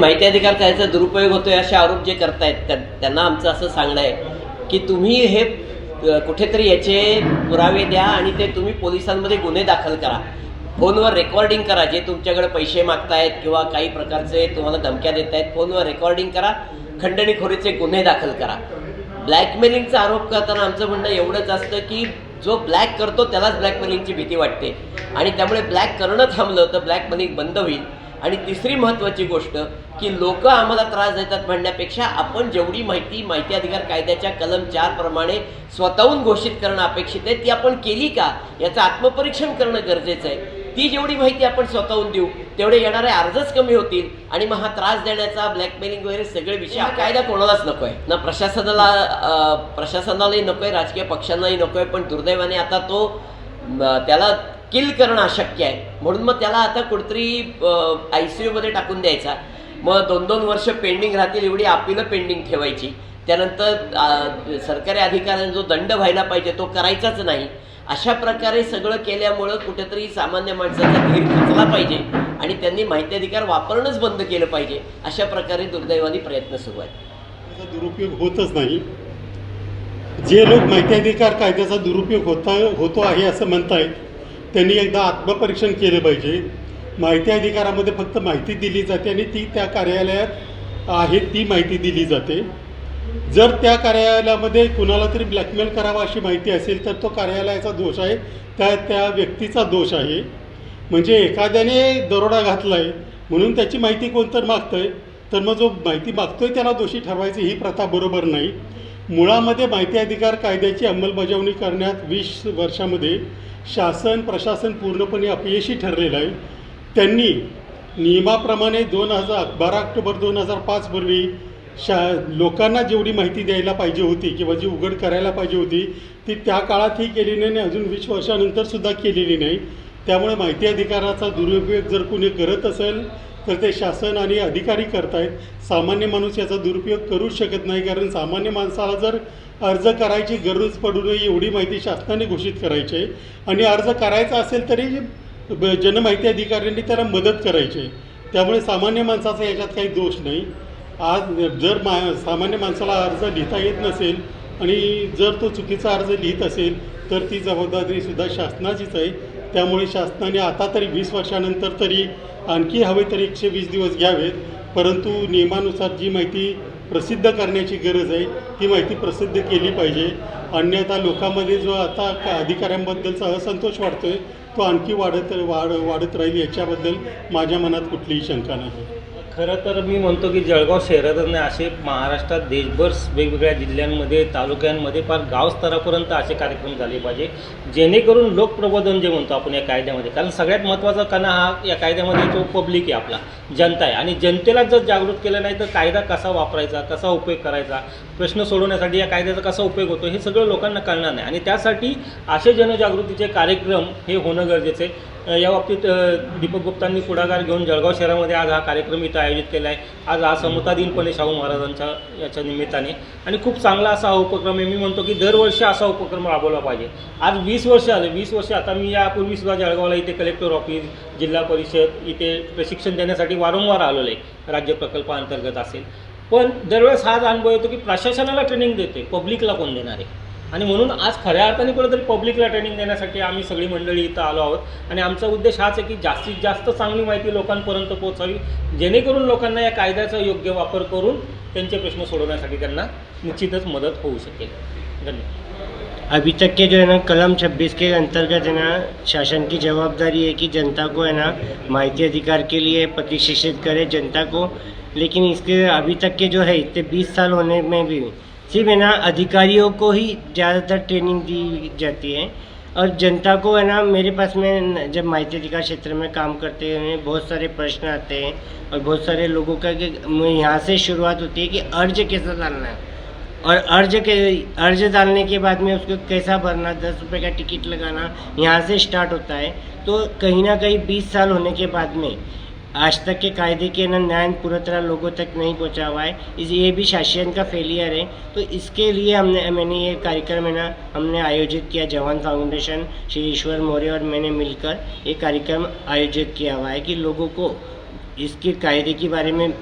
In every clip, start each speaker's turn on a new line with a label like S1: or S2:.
S1: माहिती अधिकार कायद्याचा दुरुपयोग होतोय असे आरोप जे करतायत त्यांना आमचं असं सांगणं आहे की तुम्ही हे कुठेतरी याचे पुरावे द्या आणि ते तुम्ही पोलिसांमध्ये गुन्हे दाखल करा. फोनवर रेकॉर्डिंग करा जे तुमच्याकडे पैसे मागतायत किंवा काही प्रकारचे तुम्हाला धमक्या देत आहेत फोनवर रेकॉर्डिंग करा. खंडणीखोरीचे गुन्हे दाखल करा. ब्लॅकमेलिंगचा आरोप करताना आमचं म्हणणं एवढंच असतं की जो ब्लॅक करतो त्यालाच ब्लॅकमेलिंगची भीती वाटते. आणि त्यामुळे ब्लॅक करणं थांबलं तर ब्लॅकमेलिंग बंद होईल. आणि तिसरी महत्त्वाची गोष्ट की लोक आम्हाला त्रास देतात म्हणण्यापेक्षा आपण जेवढी माहिती माहिती अधिकार कायद्याच्या कलम चार प्रमाणे स्वतःहून घोषित करणं अपेक्षित आहे ती आपण केली का? याचं आत्मपरीक्षण करणं गरजेचं आहे. ती जेवढी माहिती आपण स्वतःहून देऊ तेवढे येणारे अर्जच कमी होतील आणि मग हा त्रास देण्याचा ब्लॅकमेलिंग वगैरे सगळे विषय हा कायदा कोणालाच नको आहे ना प्रशासनाला प्रशासनालाही नको आहे राजकीय पक्षांनाही नको आहे पण दुर्दैवाने आता तो त्याला किल करणं अशक्य आहे. म्हणून मग त्याला आता कुठतरी आय सी यूमध्ये टाकून द्यायचा. मग दोन दोन वर्ष पेंडिंग राहतील एवढी अपिलं पेंडिंग ठेवायची. त्यानंतर सरकारी अधिकाऱ्यांना जो दंड व्हायला पाहिजे तो करायचाच नाही. अशा प्रकारे सगळं केल्यामुळं कुठेतरी सामान्य माणसाचा धीर खचला पाहिजे आणि त्यांनी माहिती अधिकार वापरणंच बंद केलं पाहिजे अशा प्रकारे दुर्दैवानी प्रयत्न सुरू आहेत.
S2: त्याचा दुरुपयोग होतच नाही. जे लोक माहिती अधिकार कायद्याचा दुरुपयोग होता होतो आहे असं म्हणतायत त्यांनी एकदा आत्मपरीक्षण केलं पाहिजे. माहिती अधिकारामध्ये फक्त माहिती दिली जाते आणि ती त्या कार्यालयात आहे ती माहिती दिली जाते. जर त्या कार्यालयामध्ये कुणाला तरी ब्लॅकमेल करावा अशी माहिती असेल तर तो कार्यालयाचा दोष आहे. त्या त्या व्यक्तीचा दोष आहे. म्हणजे एखाद्याने दरोडा घातला आहे म्हणून त्याची माहिती कोणतर मागतं आहे तर मग जो माहिती मागतो आहे त्याला दोषी ठरवायची ही प्रथा बरोबर नाही. मुळामध्ये माहिती अधिकार कायद्याची अंमलबजावणी करण्यात वीस वर्षामध्ये शासन प्रशासन पूर्णपणे अपयशी ठरलेलं आहे. त्यांनी नियमाप्रमाणे दोन हजार बारा ऑक्टोबर दोन हजार पाचपूर्वी शा लोकांना जेवढी माहिती द्यायला पाहिजे होती किंवा जी उघड करायला पाहिजे होती ती त्या काळातही केली नाही आणि अजून वीस वर्षानंतरसुद्धा केलेली नाही. त्यामुळे माहिती अधिकाराचा दुरुपयोग जर कोणी करत असेल तर ते शासन आणि अधिकारी करतायत. सामान्य माणूस याचा दुरुपयोग करूच शकत नाही कारण सामान्य माणसाला जर अर्ज करायची गरज पडू नये एवढी माहिती शासनाने घोषित करायची आहे. आणि अर्ज करायचा असेल तरी जनमाहिती अधिकाऱ्यांनी त्याला मदत करायची आहे. त्यामुळे सामान्य माणसाचा याच्यात काही दोष नाही. आज जर मा सामान्य माणसाला अर्ज लिहिता येत नसेल आणि जर तो चुकीचा अर्ज लिहित असेल तर ती जबाबदारीसुद्धा शासनाचीच आहे. त्यामुळे शासनाने आता तरी वीस वर्षानंतर तरी आणखी हवे तरी एकशे वीस दिवस घ्यावेत. परंतु नियमानुसार जी माहिती प्रसिद्ध करण्याची गरज आहे ती माहिती प्रसिद्ध केली पाहिजे. अन्यथा लोकांमध्ये जो आता अधिकाऱ्यांबद्दलचा असंतोष वाढतो आहे तो आणखी वाढत वाढ वाढत राहील याच्याबद्दल माझ्या मनात कुठलीही शंका नाही.
S3: खरं तर मी म्हणतो की जळगाव शहरातच नाही असे महाराष्ट्रात देशभर वेगवेगळ्या जिल्ह्यांमध्ये तालुक्यांमध्ये फार गाव स्तरापर्यंत असे कार्यक्रम झाले पाहिजे. जेणेकरून लोकप्रबोधन जे म्हणतो आपण या कायद्यामध्ये कारण सगळ्यात महत्त्वाचा कणा हा या कायद्यामध्ये जो पब्लिक आहे आपला जनता आहे. आणि जनतेला जर जागृत केलं नाही तर कायदा कसा वापरायचा कसा उपयोग करायचा प्रश्न सोडवण्यासाठी या कायद्याचा कसा उपयोग होतो हे सगळं लोकांना कळणार नाही. आणि त्यासाठी असे जनजागृतीचे कार्यक्रम हे होणं गरजेचं आहे. या बाबतीत दीपक गुप्तांनी पुढाकार घेऊन जळगाव शहरामध्ये आज हा कार्यक्रम इथं आयोजित केला आहे. आज हा समता दिनपणे शाहू महाराजांच्या याच्या निमित्ताने. आणि खूप चांगला असा हा उपक्रम आहे. मी म्हणतो की दरवर्षी असा उपक्रम राबवला पाहिजे. आज वीस वर्ष आले वीस वर्ष आता मी यापूर्वी सुद्धा जळगावला इथे कलेक्टर ऑफिस जिल्हा परिषद इथे प्रशिक्षण देण्यासाठी वारंवार आलेलो आहे. राज्य प्रकल्पाअंतर्गत असेल. पण दरवेळेस हाच अनुभव येतो की प्रशासनाला ट्रेनिंग देते पब्लिकला कोण देणार आहे? आणि म्हणून आज खऱ्या अर्थाने कुठेतरी पब्लिकला ट्रेनिंग देण्यासाठी आम्ही सगळी मंडळी इथं आलो आहोत. आणि आमचा उद्देश हाच आहे की जास्तीत जास्त चांगली माहिती लोकांपर्यंत पोहोचावी जेणेकरून लोकांना या कायद्याचा योग्य वापर करून त्यांचे प्रश्न सोडवण्यासाठी त्यांना निश्चितच मदत होऊ शकेल. धन्यवाद.
S4: अभी तक के जो है ना कलम 26 के अंतर्गत है ना शासन की जवाबदारी है कि जनता को है ना माहिती अधिकार के लिए प्रतिष्ठित करे जनता को. लेकिन इसके अभी तक के जो है इतने 20 साल होने में भी सिर्फ़ है ना, अधिकारियों को ही ज़्यादातर ट्रेनिंग दी जाती है। और जनता को है ना, मेरे पास में जब माहिती अधिकार क्षेत्र में काम करते हुए बहुत सारे प्रश्न आते हैं और बहुत सारे लोगों का कि यहाँ से शुरुआत होती है कि अर्ज़ कैसा डालना है। और अर्ज़ के, अर्ज़ डालने के बाद में उसको कैसा भरना, दस रुपये का टिकट लगाना यहाँ से स्टार्ट होता है। तो कहीं ना कहीं बीस साल होने के बाद में आज तक के कायदे के न्याय पूरी तरह लोगों तक नहीं पहुँचा हुआ है। इस ये भी शासन का फेलियर है। तो इसके लिए हमने, मैंने ये कार्यक्रम है ना, हमने आयोजित किया, जवान फाउंडेशन श्री ईश्वर मौर्य और मैंने मिलकर ये कार्यक्रम आयोजित किया हुआ है कि लोगों को इसके कायदे के बारे में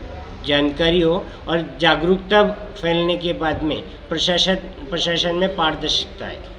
S4: जानकारी हो और जागरूकता फैलने के बाद में प्रशासन प्रशासन में पारदर्शिता है